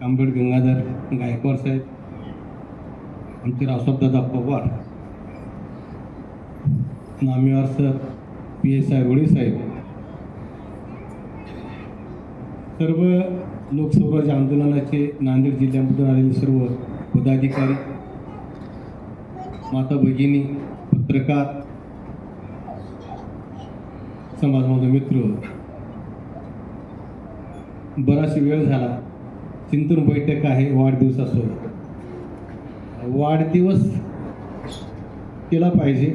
कांबेड गंगाधर गायकवाड साहेब आमचे रावसाहेबदादा Pawar Namewar sir P S I Hole साहेब सर्व लोकस्वराज्य आंदोलनाचे नांदेड जिल्ह्यामधून आलेले सर्व पदाधिकारी माता भगिनी पत्रकार समाजबांधव मित्र बराच वेळ झाला. चिंतून बैठक आहे वाढदिवसासोबत. वाढदिवस केला पाहिजे.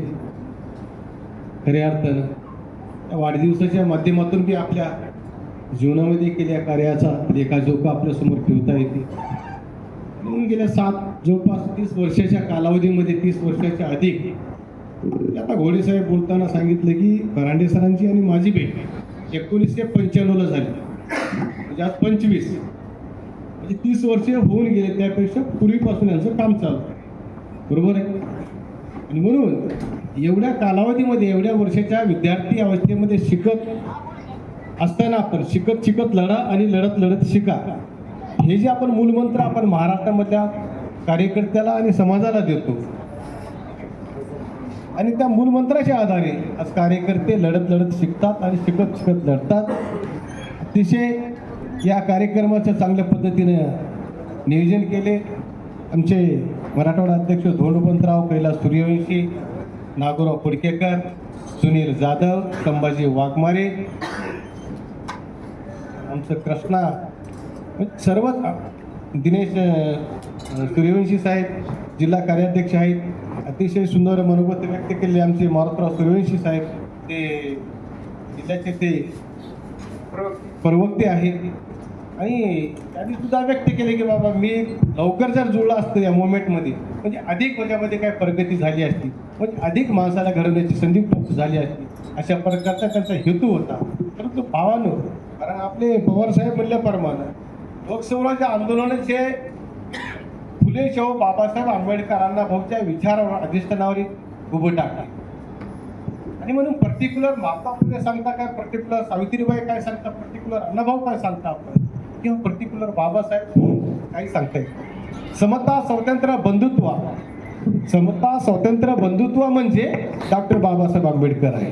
खऱ्या अर्थानं त्या वाढदिवसाच्या माध्यमातून की आपल्या जीवनामध्ये केलेल्या कार्याचा लेखाजोखा आपल्यासमोर ठेवता येते. म्हणून गेल्या सात जवळपास तीस वर्षाच्या कालावधीमध्ये तीस वर्षाच्या अधिक आता घोडेसाहेब बोलताना सांगितलं की फरांडे सरांची आणि माझी भेट एकोणीसशे पंच्याण्णवला झाली. म्हणजे आज पंचवीस. म्हणजे तीस वर्षे होऊन गेले त्यापेक्षा पूर्वीपासून यांचं काम चालू बरोबर आहे? आणि म्हणून एवढ्या कालावधीमध्ये एवढ्या वर्षाच्या विद्यार्थी अवस्थेमध्ये शिकत असताना आपण शिकत शिकत लढा आणि लढत लढत शिका. हे जे आपण मूलमंत्र आपण महाराष्ट्रामधल्या कार्यकर्त्याला आणि समाजाला देतो आणि त्या मूलमंत्राच्या आधारे आज कार्यकर्ते लढत लढत शिकतात आणि शिकत शिकत लढतात. अतिशय या कार्यक्रमाचं चांगल्या पद्धतीनं नियोजन केले. आमचे मराठवाडा अध्यक्ष धोंडोपंतराव कैलास सूर्यवंशी नागोराव फडकेकर सुनील जाधव संभाजी वाघमारे आमचं कृष्णा सर्वच दिनेश सूर्यवंशी साहेब जिल्हा कार्याध्यक्ष आहेत. अतिशय सुंदर मनोगत व्यक्त केले आमचे मारुतराव सूर्यवंशी साहेब ते जिल्ह्याचे ते प्रवक्ते आहेत. आणि त्यांनी सुद्धा व्यक्त केले की बाबा मी लवकर जर जुळलं असतं या मुवमेंटमध्ये म्हणजे अधिक माझ्यामध्ये काय प्रगती झाली असती म्हणजे अधिक माणसाला घडवण्याची संधी प्राप्त झाली असती अशा प्रकारचा त्यांचा हेतू होता. परंतु भावानं कारण आपले पवारसाहेब म्हणल्याप्रमाणे लोकसवराज्य आंदोलनाचे फुले शाहू बाबासाहेब आंबेडकरांना भाऊच्या विचारावर अधिष्ठानावर उभं टाकले. आणि म्हणून पर्टिक्युलर महात्मा फुले सांगता काय पर्टिक्युलर सावित्रीबाई काय सांगता पर्टिक्युलर अण्णाभाऊ काय सांगता आपण? किंवा पर्टिक्युलर बाबासाहेब काही सांगता येईल समता स्वातंत्र्य बंधुत्व. समता स्वातंत्र्य बंधुत्व म्हणजे डॉक्टर बाबासाहेब आंबेडकर आहे.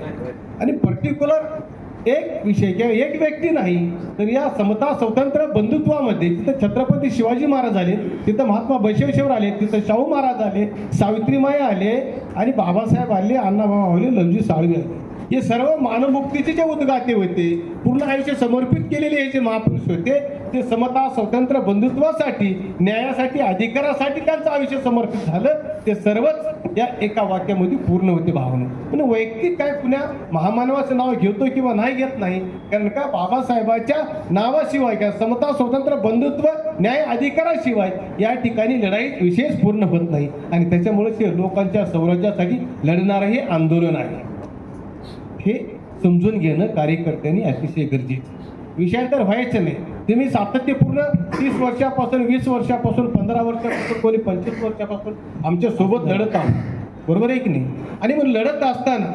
आणि पर्टिक्युलर एक विषय किंवा एक व्यक्ती नाही तर या समता स्वतंत्र बंधुत्वामध्ये तिथं छत्रपती शिवाजी महाराज आले तिथं महात्मा बसवेश्वर आले तिथं शाहू महाराज आले सावित्रीमाई आले आणि बाबासाहेब आले अण्णाभाऊ आले लवजी साळवे आले. हे सर्व मानवमुक्तीचे जे उद्गाते होते पूर्ण आयुष्य समर्पित केलेले हे जे महापुरुष होते ते समता स्वतंत्र बंधुत्वासाठी न्यायासाठी अधिकारासाठी त्यांचं आयुष्य समर्पित झालं ते सर्वच या एका वाक्यामध्ये पूर्ण होते भावना. पण वैयक्तिक काय पुण्या महामानवाचं नाव घेतो किंवा नाही घेत नाही कारण का बाबासाहेबाच्या नावाशिवाय किंवा समता स्वतंत्र बंधुत्व न्याय अधिकाराशिवाय या ठिकाणी लढाई विशेष पूर्ण होत नाही. आणि त्याच्यामुळे ते लोकांच्या स्वराज्यासाठी लढणारं हे आंदोलन आहे. हे समजून घेणं कार्यकर्त्यांनी अतिशय गरजेचं विषय तर व्हायचं नाही. तुम्ही सातत्यपूर्ण तीस वर्षापासून वीस वर्षापासून पंधरा वर्षापासून कोणी पंचवीस वर्षापासून आमच्यासोबत लढत आहोत बरोबर आहे की नाही? आणि मग लढत असताना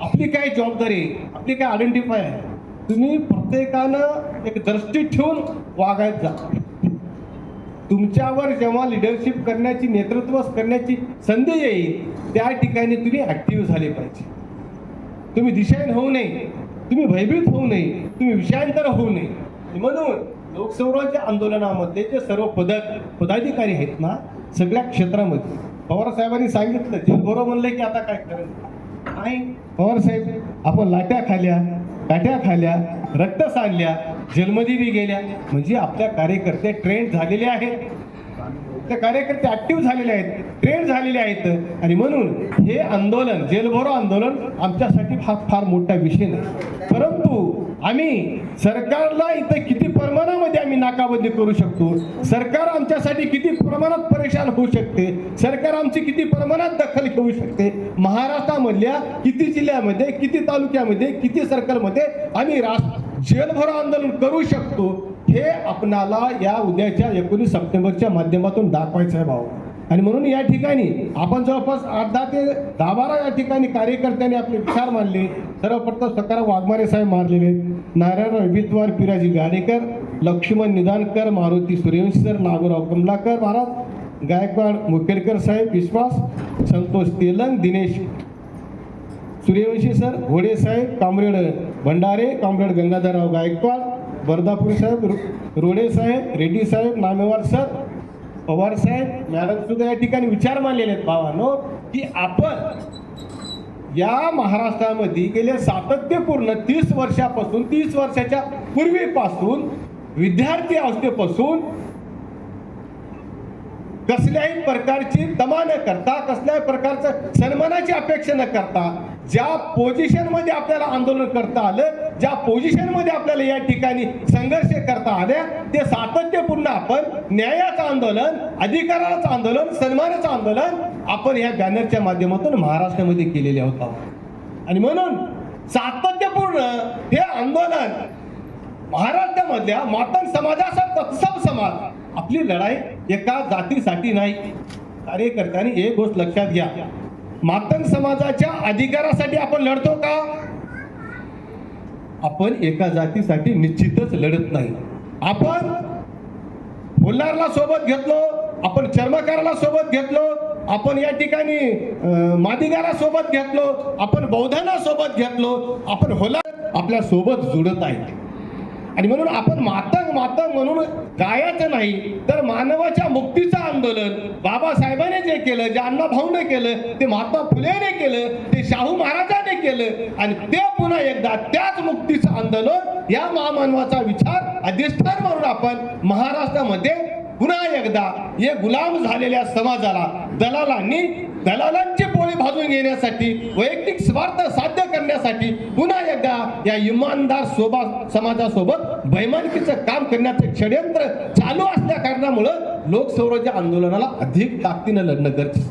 आपली काय जबाबदारी आपली काय आयडेंटिफाय आहे? तुम्ही प्रत्येकानं एक दृष्टी ठेवून वागायत जा. तुमच्यावर जेव्हा लिडरशिप करण्याची नेतृत्व करण्याची संधी येईल त्या ठिकाणी तुम्ही ॲक्टिव्ह झाले पाहिजे. तुम्ही दिशाहीन होऊ नये तुम्ही भयभीत होऊ नये तुम्ही विषयांतर होऊ नये. म्हणून लोकसवराज्य आंदोलनामध्ये जे सर्व पदक पदाधिकारी आहेत ना सगळ्या क्षेत्रामध्ये पवारसाहेबांनी सांगितलं जगभरो म्हणलं की आता काय करायचं नाही. पवारसाहेब आपण लाट्या खाल्या काट्या खाल्या रक्त सांडल्या जेलमध्ये बी गेल्या. म्हणजे आपल्या कार्यकर्ते ट्रेंड झालेले आहेत. ते कार्यकर्ते ऍक्टिव्ह झालेले आहेत ट्रेंड झालेले आहेत. आणि म्हणून हे आंदोलन जेलभरो आंदोलन आमच्यासाठी हा फार मोठा विषय नाही. परंतु आम्ही सरकारला इथं किती प्रमाणामध्ये आम्ही नाकाबंदी करू शकतो? सरकार आमच्यासाठी किती प्रमाणात परेशान होऊ शकते? सरकार आमची किती प्रमाणात दखल घेऊ शकते? महाराष्ट्रामधल्या किती जिल्ह्यामध्ये किती तालुक्यामध्ये किती सर्कलमध्ये आम्ही राष्ट्र जेलभरो आंदोलन करू शकतो? हे आपणाला या उद्याच्या एकोणीस सप्टेंबरच्या माध्यमातून दाखवायचं आहे भाऊ. आणि म्हणून या ठिकाणी आपण जवळपास आठ दहा ते दहा बारा या ठिकाणी कार्यकर्त्यांनी आपले विचार मांडले. सर्वप्रथम सकाराम वाघमारे साहेब मारलेले नारायण विद्वान पिराजी गाडेकर लक्ष्मण निदानकर मारुती सूर्यवंशी सर नागोराव कमलाकर महाराज गायकवाड मुखेडकर साहेब विश्वास संतोष तेलंग दिनेश सूर्यवंशी सर घोडे साहेब कामरेड भंडारे कामरेड गंगाधरराव गायकवाड बर्दापूर साहेब रोडे साहेब रेड्डी साहेब नामेवार सर पवार साहेब मॅडम सुद्धा या ठिकाणी विचार मानलेले आहेत भावानो की आपण या महाराष्ट्रामध्ये गेले सातत्यपूर्ण तीस वर्षापासून तीस वर्षाच्या पूर्वीपासून विद्यार्थी अवस्थेपासून कसल्याही प्रकारची दमा न करता कसल्याही प्रकारचं सन्मानाची अपेक्षा न करता ज्या पोझिशनमध्ये आपल्याला आंदोलन करता आलं ज्या पोझिशनमध्ये आपल्याला या ठिकाणी संघर्ष करता आल्या ते सातत्यपूर्ण आपण न्यायाचं आंदोलन अधिकाराचं आंदोलन सन्मानाचं आंदोलन आपण या बॅनरच्या माध्यमातून महाराष्ट्रामध्ये केलेले आहोत. आणि म्हणून सातत्यपूर्ण हे आंदोलन महाराष्ट्रामधल्या मातन समाजाचा तत्सम समाज आपली लढाई एका जातीसाठी नाही. कार्यकर्त्यांनी एक गोष्ट लक्षात घ्या. मातंग समाजाच्या अधिकारासाठी आपण लढतो का? आपण एका जातीसाठी निश्चितच लढत नाही. आपण फुल्लारला सोबत घेतलो आपण चर्मकाराला सोबत घेतलो आपण या ठिकाणी मादिगारा सोबत घेतलो आपण बौद्धांना सोबत घेतलो आपण होला आपल्यासोबत जुडत आहे आणि म्हणून आपण मातंग मातंग म्हणून गायाचं नाही तर मानवाच्या मुक्तीचं आंदोलन बाबासाहेबाने जे केलं जे अण्णाभाऊने केलं ते महात्मा फुलेने केलं ते शाहू महाराजाने केलं आणि ते पुन्हा एकदा त्याच मुक्तीचं आंदोलन या महामानवाचा विचार अधिष्ठान म्हणून आपण महाराष्ट्रामध्ये पुन्हा एकदा या गुलाम झालेल्या समाजाला दलालांनी दलालांची पोळी भाजून घेण्यासाठी वैयक्तिक स्वार्थ साध्य करण्यासाठी पुन्हा एकदा या इमानदार सोबा समाजासोबत बैमानकीचं काम करण्याचं षडयंत्र चालू असल्या कारणामुळं लोकसौराज्य आंदोलनाला अधिक ताकदीनं लढणं गरजेचं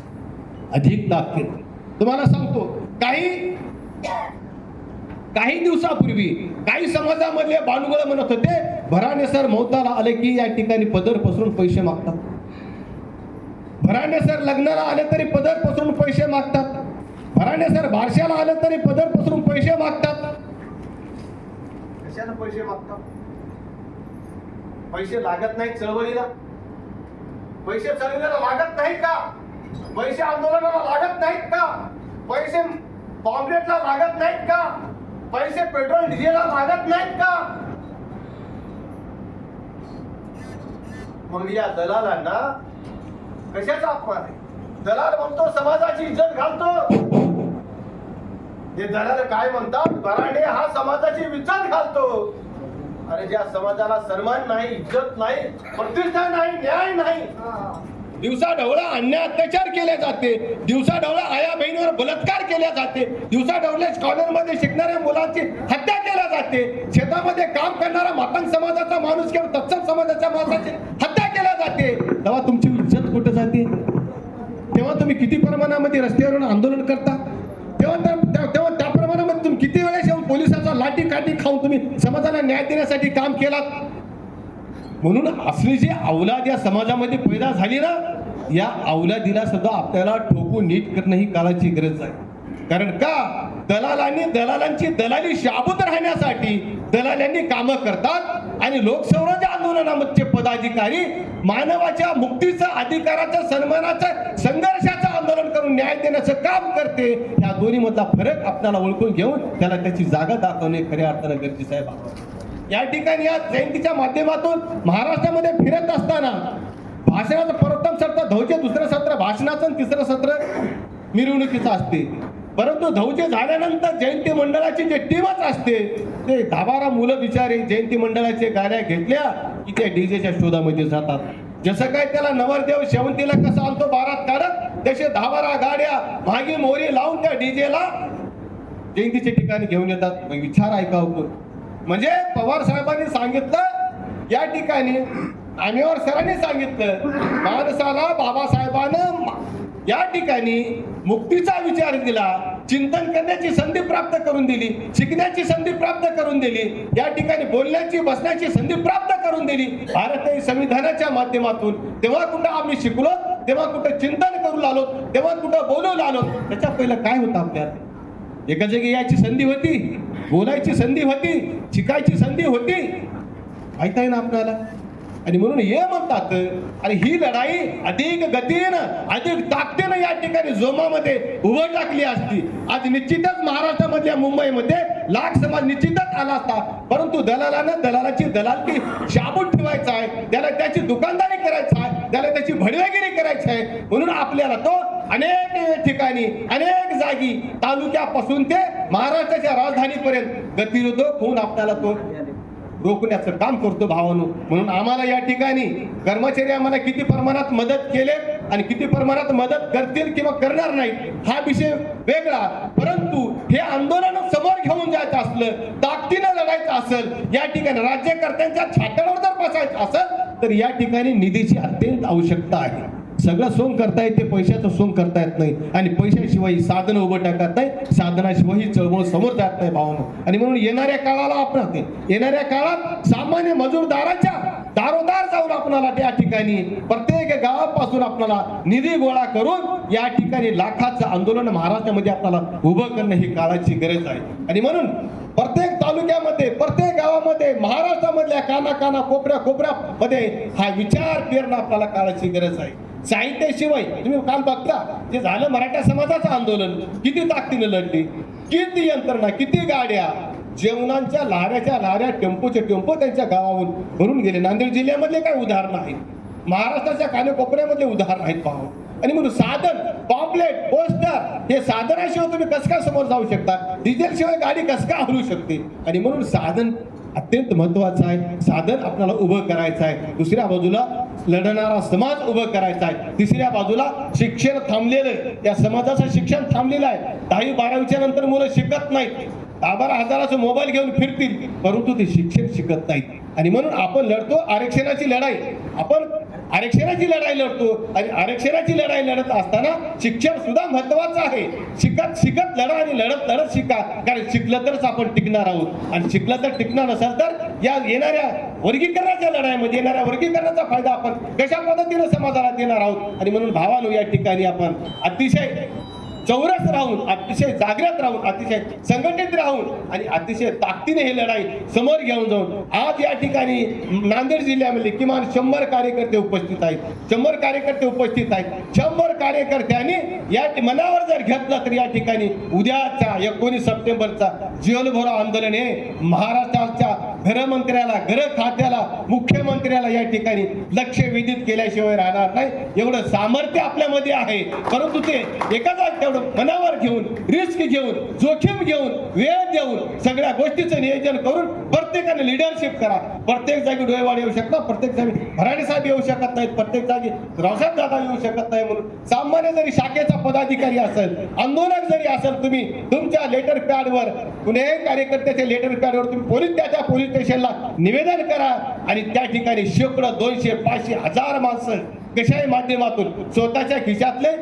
अधिक ताकदीनं. तुम्हाला सांगतो काही काही दिवसापूर्वी काही समाजामधले बांडगुळ म्हणत होते भराने सर मौताला आले की या ठिकाणी पदर पसरून पैसे मागतात. भराणे सर लग्नाला आले तरी पदर पसरून पैसे मागतात. भराणे सर बारशाला आले तरी पदर पसरून पैसे मागतात. कशाला पैसे मागतात? पैसे लागत नाहीत चळवळीला. पैसे चळवळीला लागत नाही का? पैसे आंदोलनाला लागत नाहीत का? पैसे काँग्रेसला लागत नाहीत का? पैसे पेट्रोल डिझेलला लागत नाहीत का? मग या दलालांना कशाचा अपमान आहे? दलाल म्हणतो समाजाची इज्जत घालतो. हे दलाल काय म्हणतात? बराडे हा समाजाची इज्जत घालतो. अरे ज्या समाजाला सन्मान नाही इज्जत नाही प्रतिष्ठा नाही न्याय नाही दिवसा ढवळा अन्याय अत्याचार केले जाते. दिवसा ढवळा आया बहिणीवर बलात्कार केले जाते. दिवसा ढवळे स्कॉलरमध्ये शिकणाऱ्या मुलांची हत्या केल्या जाते. शेतामध्ये काम करणारा मातंग समाजाचा माणूस किंवा तत्सम समाजाच्या माणसाची हत्या जाते तेव्हा तुमची इज्जत कुठं जाते? तेव्हा तुम्ही किती प्रमाणामध्ये रस्त्यावरून आंदोलन करता? तेव्हा त्या- तेव्हा त्या प्रमाणामध्ये तुम्ही किती वेळेस येऊन पोलिसाचा लाठी काठी खाऊन तुम्ही समाजाला न्याय देण्यासाठी काम केलात? म्हणून असली जी अवलाद या समाजामध्ये पैदा झाली ना या अवलादीला सुद्धा आपल्याला ठोकून नीट करणं ही काळाची गरज आहे. कारण का? दलालांनी दलालांची दलाली शाबूत राहण्यासाठी दलालांनी कामं करतात आणि लोकसंराज्य आंदोलनामध्ये पदाधिकारी मानवाच्या मुक्तीचा अधिकाराचा सन्मानाचा संघर्षाचं आंदोलन करून न्याय देण्याचं काम करते. या दोन्ही मधला फरक आपल्याला ओळखून घेऊन त्याला त्याची जागा दाखवणे खऱ्या अर्थानं गरजेचं आहे बाबा. या ठिकाणी या जयंतीच्या माध्यमातून महाराष्ट्रामध्ये फिरत असताना भाषणाचं प्रथम सत्र धौचे दुसरं सत्र भाषणाचं तिसरं सत्र मिरवणुकीचं असते. परंतु धौचे झाल्यानंतर जयंती मंडळाची जे टीमच असते ते दहा बारा मुलं बिचारे जयंती मंडळाचे गाड्या घेतल्या की त्या डीजेच्या शोधामध्ये जातात जसं काय त्याला नवरदेव शेवंतीला कसं आणतो बारात काढत तसे दहा बारा गाड्या मागे मोरी लावून त्या डीजेला जयंतीच्या ठिकाणी घेऊन येतात विचार ऐका कोण? म्हणजे पवार साहेबांनी सांगितलं या ठिकाणी आम्हीवर सरांनी सांगितलं माणसाला बाबासाहेबानं या ठिकाणी मुक्तीचा विचार दिला चिंतन करण्याची संधी प्राप्त करून दिली शिकण्याची संधी प्राप्त करून दिली या ठिकाणी बोलण्याची बसण्याची संधी प्राप्त करून दिली. भारतीय संविधानाच्या माध्यमातून तेव्हा कुठं आम्ही शिकलो तेव्हा कुठं चिंतन करू लागलो तेव्हा कुठं बोलू लागलो त्याच्या पहिलं काय होतं आपल्याला एका जागी यायची संधी होती बोलायची संधी होती शिकायची संधी होती. ऐकता ना आपल्याला? आणि म्हणून हे म्हणतात आणि ही लढाई अधिक गतीनं अधिक ताकदीनं या ठिकाणी जोमामध्ये उभं टाकली असती. आज निश्चितच महाराष्ट्रामधल्या मुंबईमध्ये लाख समाज निश्चितच आला असता. परंतु दलालानं दलालाची दलालकी शाबूत ठेवायचा आहे. त्याला त्याची दुकानदारी करायचं आहे. त्याला त्याची भडवेगिरी करायची आहे. म्हणून आपल्याला तो अनेक ठिकाणी अनेक जागी तालुक्यापासून ते महाराष्ट्राच्या राजधानीपर्यंत गतिरोधक होऊन आपल्याला तो रोखण्याचं काम करतो भावानो. म्हणून आम्हाला या ठिकाणी कर्मचारी आम्हाला किती प्रमाणात मदत केले आणि किती प्रमाणात मदत करतील किंवा करणार नाही हा विषय वेगळा. परंतु हे आंदोलन समोर घेऊन जायचं असलं ताकदीनं लढायचं असेल या ठिकाणी राज्यकर्त्यांच्या छात्यावर जर बसायचं असेल तर या ठिकाणी निधीची अत्यंत आवश्यकता आहे. सगळं सोंग करता येते पैशाचं सोंग करता येत नाही. आणि पैशाशिवाय ही साधनं उभं टाकत नाही साधनाशिवाय ही चळवळ समोर जात नाही भावना. आणि म्हणून येणाऱ्या काळाला आपण येणाऱ्या काळात सामान्य मजूरदाराच्या दारोदार जाऊन आपणाला त्या ठिकाणी प्रत्येक गावापासून आपल्याला निधी गोळा करून या ठिकाणी लाखाचं आंदोलन महाराष्ट्रामध्ये आपल्याला उभं करणं ही काळाची गरज आहे. आणि म्हणून प्रत्येक तालुक्यामध्ये प्रत्येक गावामध्ये महाराष्ट्रामधल्या काना काना कोपऱ्या कोपऱ्यामध्ये हा विचार पेरणं आपल्याला काळाची गरज आहे. साहित्याशिवाय तुम्ही काल बघता ते झालं मराठा समाजाचं आंदोलन किती ताकदीनं लढली किती यंत्रणा किती गाड्या जेवणांच्या लाऱ्याच्या लाऱ्या टेम्पोचे टेम्पो त्यांच्या गावाहून भरून गेले. नांदेड जिल्ह्यामधले काय उदाहरणं आहेत? महाराष्ट्राच्या कानेकोपऱ्यामधले उदाहरण आहेत पाहून आणि म्हणून साधन पॉम्पलेट पोस्टर हे साधनाशिवाय तुम्ही कसं काय समोर जाऊ शकता? डिझेलशिवाय गाडी कसं काय हलू शकते? आणि म्हणून साधन अत्यंत महत्वाचं आहे. साधन आपल्याला उभं करायचं आहे. दुसऱ्या बाजूला लढणारा समाज उभं करायचा आहे. तिसऱ्या बाजूला शिक्षण थांबलेलं आहे. या समाजाचं शिक्षण थांबलेलं आहे. दहावी बारावीच्या नंतर मुलं शिकत नाहीत. दहा बारा हजाराचा मोबाईल घेऊन फिरतील परंतु ते शिक्षण शिकत नाहीत. आणि म्हणून आपण लढतो आरक्षणाची लढाई. आपण आरक्षणाची लढाई लढतो. आणि आरक्षणाची लढाई लढत असताना शिक्षण सुद्धा महत्वाचं आहे. शिकत शिकत लढा आणि लढत लढत शिका. कारण शिकलं तरच आपण टिकणार आहोत. आणि शिकलं तर टिकणार नसेल तर या येणाऱ्या वर्गीकरणाच्या लढाईमध्ये येणाऱ्या वर्गीकरणाचा फायदा आपण कशा पद्धतीने समाजाला देणार आहोत? आणि म्हणून भावानो या ठिकाणी आपण अतिशय चौरस राहून अतिशय जागृत राहून अतिशय संघटित राहून आणि अतिशय ताकदीने ही लढाई समोर घेऊन जाऊन आज या ठिकाणी नांदेड जिल्ह्यामध्ये किमान शंभर कार्यकर्ते उपस्थित आहेत. शंभर कार्यकर्ते उपस्थित आहेत. शंभर कार्यकर्त्यांनी या मनावर जर घेतलं तर या ठिकाणी उद्याच्या एकोणीस सप्टेंबरचा जेलभरो आंदोलन हे महाराष्ट्राच्या घरमंत्र्याला गृह खात्याला मुख्यमंत्र्याला या ठिकाणी लक्ष वेधित केल्याशिवाय राहणार नाही. एवढं सामर्थ्य आपल्यामध्ये आहे. परंतु ते एका जाग तेवढं मनावर घेऊन रिस्क घेऊन जोखीम घेऊन वेळ देऊन सगळ्या गोष्टीचं नियोजन करून प्रत्येकाने लिडरशिप करा. प्रत्येक जागी डोळेवाड येऊ शकतात प्रत्येक जागी भराडे साहेब येऊ शकत नाहीत प्रत्येक जागी रावसाहेब दादा येऊ शकत नाही म्हणून. सामान्य जरी शाखेचा पदाधिकारी असेल आंदोलक जरी असेल तुम्ही तुमच्या लेटर पॅडवर कुणीही कार्यकर्त्याच्या लेटर पॅडवर तुम्ही पोलीस त्या त्या पोलीस स्टेशनला निवेदन करा आणि त्या ठिकाणी शेकडो दोनशे पाचशे हजार माणसं कशाही माध्यमातून स्वतःच्या खिशातले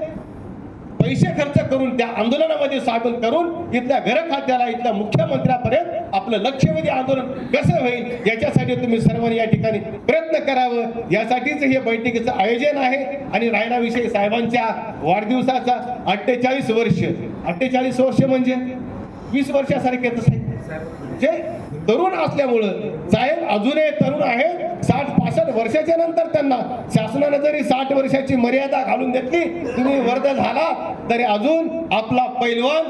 पैसे खर्च करून त्या आंदोलनामध्ये सामील करून इथल्या घर खात्याला इथल्या मुख्यमंत्र्यापर्यंत आपलं लक्षवेधी आंदोलन कसं होईल याच्यासाठी तुम्ही सर्वांनी या ठिकाणी प्रयत्न करावं. यासाठीच हे बैठकीचं आयोजन आहे आणि रायनाविषयी साहेबांच्या वाढदिवसाचा अठ्ठेचाळीस वर्ष. अठ्ठेचाळीस वर्ष म्हणजे? वीस वर्षासारखेच जे तरुण असल्यामुळं साहेब अजूनही तरुण आहेत. साठ पासष्ट वर्षाच्या नंतर त्यांना शासनाने जरी साठ वर्षाची मर्यादा घालून घेतली तुम्ही वर्ध झाला तरी अजून आपला पैलवान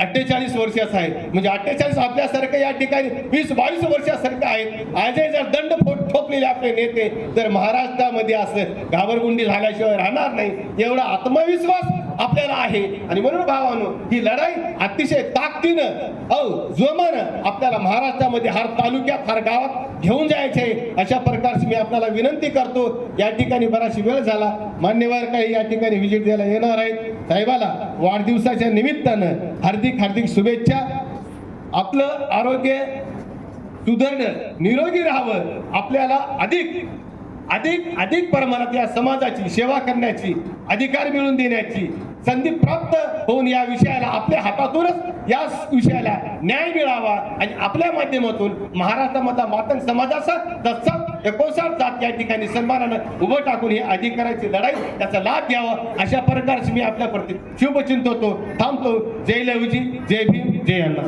अठ्ठेचाळीस वर्षाचा आहे. म्हणजे अठ्ठेचाळीस आपल्यासारखं या ठिकाणी वीस बावीस वर्षासारखं आहे. आजही जर दंड फोट ठोकलेले आपले नेते तर महाराष्ट्रामध्ये असं घाबरगुंडी झाल्याशिवाय राहणार नाही. एवढा आत्मविश्वास आपल्याला आहे. आणि म्हणून भावानो ही लढाई अतिशय ताकदीनं औ जोमानं आपल्याला महाराष्ट्रामध्ये हर तालुक्यात हर गावात घेऊन जायचे अशा प्रकारची मी आपल्याला विनंती करतो. या ठिकाणी बराचशी वेळ झाला. मान्यवर काही या ठिकाणी व्हिजिट द्यायला येणार आहेत. साहेबाला वाढदिवसाच्या निमित्तानं हार्दिक हार्दिक शुभेच्छा. आपलं आरोग्य सुधारणं निरोगी राहावं आपल्याला अधिक अधिक अधिक प्रमाणात या समाजाची सेवा करण्याची अधिकार मिळवून देण्याची संधी प्राप्त होऊन या विषयाला आपल्या हातातूनच या विषयाला न्याय मिळावा आणि आपल्या माध्यमातून महाराष्ट्रामधला मातंग समाजाचा तसा एकोणसाठ जात या ठिकाणी सन्मानानं उभं टाकून ही अधिकाराची लढाई त्याचा लाभ घ्यावा अशा प्रकारची मी आपल्या प्रति शुभचिंतवतो थांबतो. जय लवजी जय भीम जय अण्णा